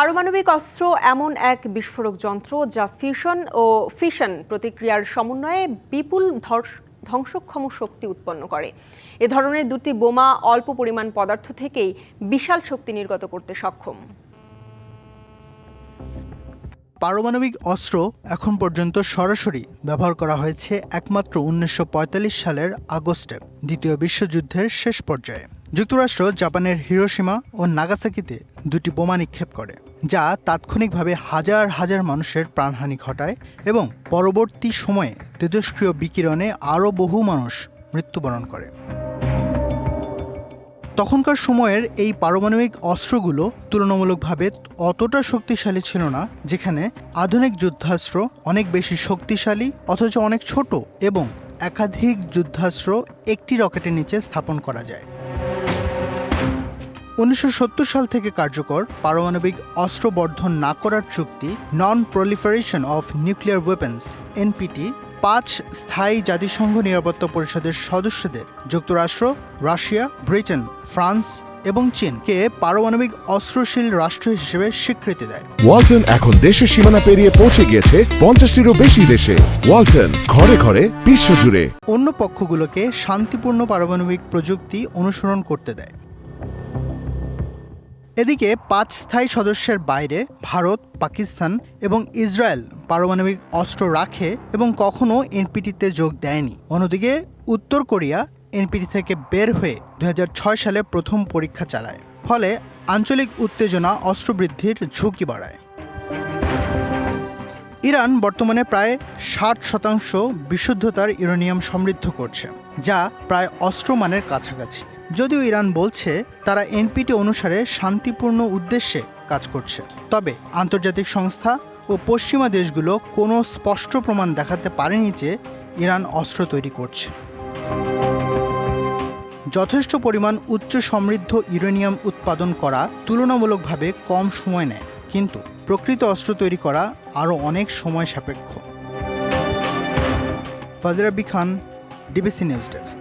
পারমাণবিক অস্ত্র এমন এক বিস্ফোরক যন্ত্র যা ফিউশন ও ফিশন প্রতিক্রিয়ার সমন্বয়ে বিপুল ধ্বংসক্ষম শক্তি উৎপন্ন করে। এ ধরনের দুটি বোমা অল্প পরিমাণ পদার্থ থেকেই বিশাল শক্তি নির্গত করতে সক্ষম। পারমাণবিক অস্ত্র এখন পর্যন্ত সরাসরি ব্যবহার করা হয়েছে একমাত্র উনিশশো পঁয়তাল্লিশ সালের আগস্টে, দ্বিতীয় বিশ্বযুদ্ধের শেষ পর্যায়ে। যুক্তরাষ্ট্র, জাপানের হিরোসীমা ও নাগাসাকিতে দুটি বোমা নিক্ষেপ করে। যা তাৎক্ষণিকভাবে হাজার হাজার মানুষের প্রাণহানি ঘটায় এবং পরবর্তী সময়ে তেজস্ক্রিয় বিকিরণে আরও বহু মানুষ মৃত্যুবরণ করে। তখনকার সময়ের এই পারমাণবিক অস্ত্রগুলো তুলনামূলকভাবে অতটা শক্তিশালী ছিল না, যেখানে আধুনিক যুদ্ধাস্ত্র অনেক বেশি শক্তিশালী, অথচ অনেক ছোট এবং একাধিক যুদ্ধাস্ত্র একটি রকেটের নিচে স্থাপন করা যায়। উনিশশো সত্তর সাল থেকে কার্যকর পারমাণবিক অস্ত্র বর্ধন না করার চুক্তি non proliferation of nuclear weapons NPT পাঁচ স্থায়ী জাতিসংঘ নিরাপত্তা পরিষদের সদস্যদের যুক্তরাষ্ট্র রাশিয়া ব্রিটেন ফ্রান্স এবং চীনকে পারমাণবিক অস্ত্রশীল রাষ্ট্র হিসেবে স্বীকৃতি দেয়। ওয়ালটন এখন দেশের সীমানা পেরিয়ে পৌঁছে গিয়েছে পঞ্চাশটিরও বেশি দেশে। ওয়ালটন ঘরে ঘরে বিশ্বজুড়ে অন্য পক্ষগুলোকে শান্তিপূর্ণ পারমাণবিক প্রযুক্তি অনুসরণ করতে দেয়। এদিকে পাঁচ স্থায়ী সদস্যের বাইরে ভারত, পাকিস্তান এবং ইসরায়েল পারমাণবিক অস্ত্র রাখে এবং কখনও এনপিটিতে যোগ দেয়নি। অন্যদিকে উত্তর কোরিয়া এনপিটি থেকে বের হয়ে দুই হাজার ছয় সালে প্রথম পরীক্ষা চালায়। ফলে আঞ্চলিক উত্তেজনা অস্ত্র বৃদ্ধির ঝুঁকি বাড়ায়। ইরান বর্তমানে প্রায় ষাট শতাংশ বিশুদ্ধতার ইউরেনিয়াম সমৃদ্ধ করছে, যা প্রায় অস্ত্রমানের কাছাকাছি। যদিও ইরান বলছে তারা এনপিটি অনুসারে শান্তিপূর্ণ উদ্দেশ্যে কাজ করছে। তবে আন্তর্জাতিক সংস্থা ও পশ্চিমা দেশগুলো কোনো স্পষ্ট প্রমাণ দেখাতে পারেনি যে ইরান অস্ত্র তৈরি করছে। যথেষ্ট পরিমাণ উচ্চ সমৃদ্ধ ইউরেনিয়াম উৎপাদন করা তুলনামূলকভাবে কম সময় নেয়, কিন্তু প্রকৃত অস্ত্র তৈরি করা আরও অনেক সময় সাপেক্ষ। Fazrabi Khan, DBC news desk.